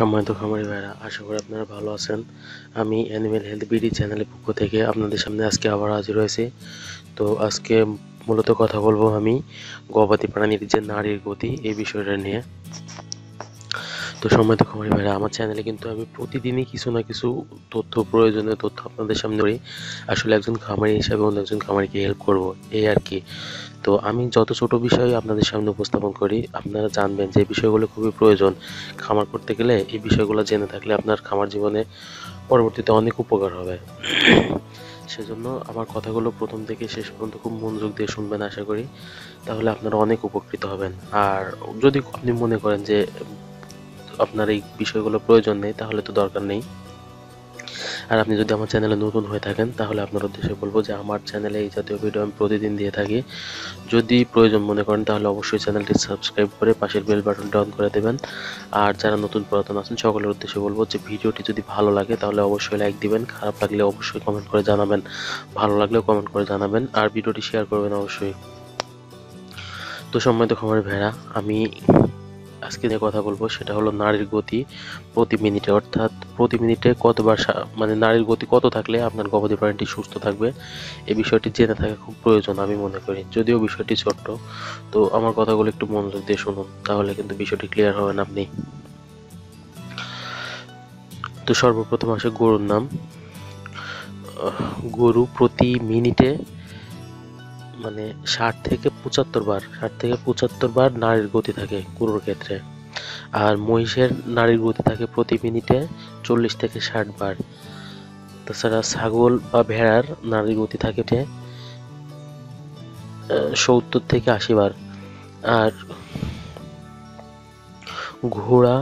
সম্মানিত খামারি ভাইরা, আশা করি আপনারা ভালো আছেন। আমি অ্যানিমেল হেলথ বিডি চ্যানেলের পক্ষ থেকে আপনাদের সামনে আজকে আবার হাজির হয়েছি। তো আজকে মূলত কথা বলব আমি গবাদি প্রাণীর যে নারীর গতি এই বিষয়টা নিয়ে। তো সময় তো খামারি ভাইরা, আমার চ্যানেলে কিন্তু আমি প্রতিদিনই কিছু না কিছু তথ্য, প্রয়োজনীয় তথ্য আপনাদের সামনে করি আসলে একজন খামারি হিসাবে অন্য একজন খামারিকে হেল্প করব, এই আর কি। তো আমি যত ছোট বিষয় আপনাদের সামনে উপস্থাপন করি, আপনারা জানবেন যে বিষয়গুলো খুবই প্রয়োজন। খামার করতে গেলে এই বিষয়গুলো জেনে থাকলে আপনার খামার জীবনে পরবর্তীতে অনেক উপকার হবে। সেজন্য আমার কথাগুলো প্রথম থেকে শেষ পর্যন্ত খুব মনোযোগ দিয়ে শুনবেন, আশা করি। তাহলে আপনারা অনেক উপকৃত হবেন। আর যদি আপনি মনে করেন যে আপনার এই বিষয়গুলো প্রয়োজন নেই, তাহলে তো দরকার নেই। আর আপনি যদি আমার চ্যানেলে নতুন হয়ে থাকেন, তাহলে আপনার উদ্দেশ্যে বলব যে আমার চ্যানেলে এই জাতীয় ভিডিও আমি প্রতিদিন দিয়ে থাকি। যদি প্রয়োজন মনে করেন, তাহলে অবশ্যই চ্যানেলটি সাবস্ক্রাইব করে পাশের বেল বাটনটা অন করে দেবেন। আর যারা নতুন পুরাতন আছেন, সকলের উদ্দেশ্যে বলব যে ভিডিওটি যদি ভালো লাগে, তাহলে অবশ্যই লাইক দিবেন। খারাপ লাগলে অবশ্যই কমেন্ট করে জানাবেন। ভালো লাগলেও কমেন্ট করে জানাবেন। আর ভিডিওটি শেয়ার করবেন অবশ্যই। তো সম্মানিত খামারি ভেড়া আমি আজকে যে কথা বলব সেটা হলো নারীর গতি প্রতি মিনিটে, অর্থাৎ প্রতি মিনিটে কতবার মানে নারীর গতি কত থাকলে আপনার গবাদি প্রাণীটি সুস্থ থাকবে এই বিষয়টি জেনে থাকা খুব প্রয়োজন আমি মনে করি। যদিও বিষয়টি ছোট্ট, তো আমার কথাগুলো একটু মনোযোগ দিয়ে শুনুন, তাহলে কিন্তু বিষয়টি ক্লিয়ার হবেন আপনি। তো সর্বপ্রথম আসে গরুর নাম। গরু প্রতি মিনিটে মানে ষাট থেকে পঁচাত্তর বার, ষাট থেকে পঁচাত্তর বার নারীর গতি থাকে গরুর ক্ষেত্রে। আর মহিষের নারীর গতি থাকে প্রতি মিনিটে চল্লিশ থেকে ষাট বার। তাছাড়া ছাগল বা ভেড়ার নারীর গতি থাকে সত্তর থেকে আশি বার। আর ঘোড়া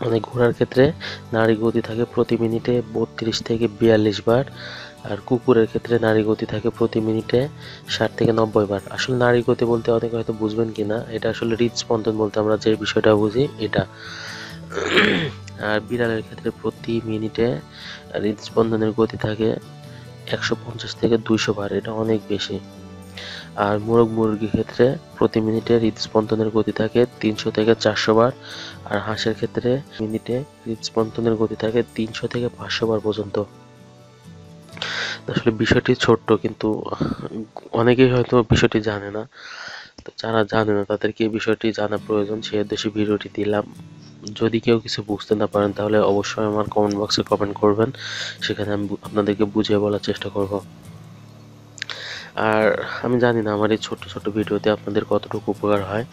মানে ঘোড়ার ক্ষেত্রে নারী গতি থাকে প্রতি মিনিটে বত্রিশ থেকে বিয়াল্লিশ বার, আর কুকুরের ক্ষেত্রে নারী গতি থাকে প্রতি মিনিটে ষাট থেকে নব্বই বার। আসলে নারী গতি বলতে অনেকে হয়তো বুঝবেন কিনা, এটা আসলে হৃদস্পন্দন বলতে আমরা যে বিষয়টা বুঝি, এটা। আর বিড়ালের ক্ষেত্রে প্রতি মিনিটে হৃদস্পন্দনের গতি থাকে একশো পঞ্চাশ থেকে দুইশো বার, এটা অনেক বেশি। আর মোরগ মুরগির ক্ষেত্রে প্রতি মিনিটে হৃদস্পন্দনের গতি থাকে তিনশো থেকে চারশো বার, আর হাঁসের ক্ষেত্রে মিনিটে হৃদস্পন্দনের গতি থাকে তিনশো থেকে পাঁচশো বার পর্যন্ত। আসলে বিষয়টি ছোট্ট, কিন্তু অনেকেই হয়তো বিষয়টি জানে না। তো যারা জানে না, তাদেরকে এই বিষয়টি জানা প্রয়োজন সেই উদ্দেশ্যে ভিডিওটি দিলাম। যদি কেউ কিছু বুঝতে না পারেন, তাহলে অবশ্যই আমার কমেন্ট বক্সে কমেন্ট করবেন। সেখানে আমি আপনাদেরকে বুঝিয়ে বলার চেষ্টা করব। আর আমি জানি না আমার এই ছোট ছোট ভিডিওতে আপনাদের কতটুকু উপকার হয়।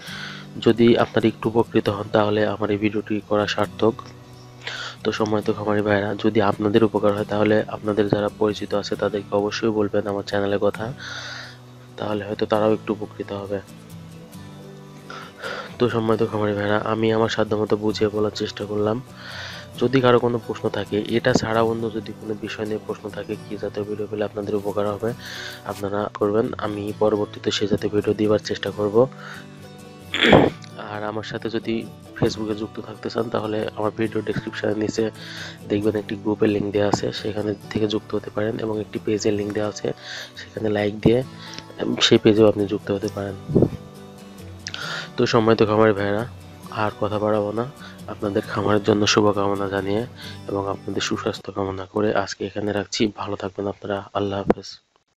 যদি আপনারা একটু উপকৃত হন, তাহলে আমার এই ভিডিওটি করা সার্থক। তো সম্মানিত খামারি ভাইরা যদি আপনাদের উপকার হয়, তাহলে আপনাদের যারা পরিচিত আছে, তাদেরকে অবশ্যই বলবেন আমার চ্যানেলের কথা। তাহলে হয়তো তারাও একটু উপকৃত হবে। তো সম্মানিত খামারি ভাইরা আমি আমার সাধ্যমতো বুঝিয়ে বলার চেষ্টা করলাম। যদি কারও কোনো প্রশ্ন থাকে, এটা ছাড়া অন্য যদি কোনো বিষয় নিয়ে প্রশ্ন থাকে, কি জাতীয় ভিডিও পেলে আপনাদের উপকার হবে, আপনারা করবেন। আমি পরবর্তীতে সে জাতীয় ভিডিও দেওয়ার চেষ্টা করব। আর আমার সাথে যদি ফেসবুকে যুক্ত থাকতে চান, তাহলে আমার ভিডিও ডেসক্রিপশনের নিচে দেখবেন একটি গ্রুপের লিঙ্ক দেওয়া আছে। সেখানে থেকে যুক্ত হতে পারেন এবং একটি পেজের লিঙ্ক দেওয়া আছে। সেখানে লাইক দিয়ে সেই পেজেও আপনি যুক্ত হতে পারেন। তো সময় তো খামারি ভাইরা আর কথা বাড়াবো না। আপনাদের খামারের জন্য শুভকামনা জানিয়ে এবং আপনাদের সুস্বাস্থ্য কামনা করে আজকে এখানে রাখছি। ভালো থাকবেন আপনারা। আল্লাহ হাফেজ।